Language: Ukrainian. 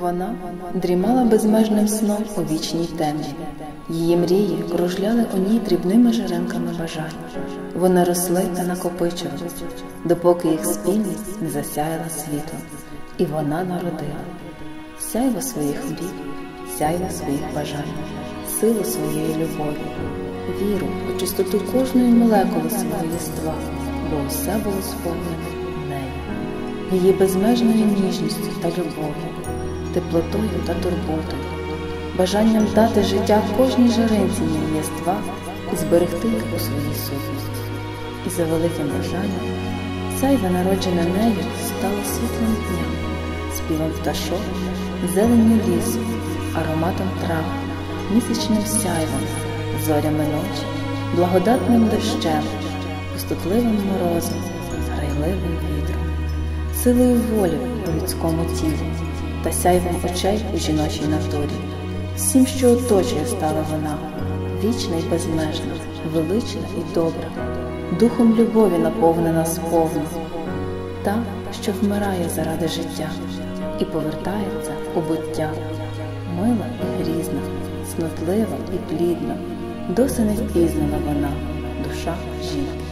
Вона дрімала безмежним сном у вічній темряві. Її мрії кружляли у ній дрібними жеренками бажань. Вони росли та накопичувались, допоки їх спільність не засяяла світлом. І вона народила сяйво своїх мрій, сяйво своїх бажань, силу своєї любові, віру у чистоту кожної молекули свого єства, бо усе було сповнене нею, її безмежною ніжністю та любов'ю теплотою та турботою, бажанням дати життя кожній жаринці її єства і зберегти їх у своїй сутності. І за великим бажанням сайва, народжена нею, стала світлим днем, співом пташок, зеленню лісу, ароматом трав, місячним сяйвом, зорями ночі, благодатним дощем, пустотливим морозом, грайливим вітром, силою волі у людському тілі та сяйвом очей у жіночій натурі. Всім, що оточує, стала вона, вічна і безмежна, велична і добра, духом любові наповнена сповна, та, що вмирає заради життя і повертається у буття, мила і грізна, цнотлива і плідна, досі не впізнана вона, душа жінки.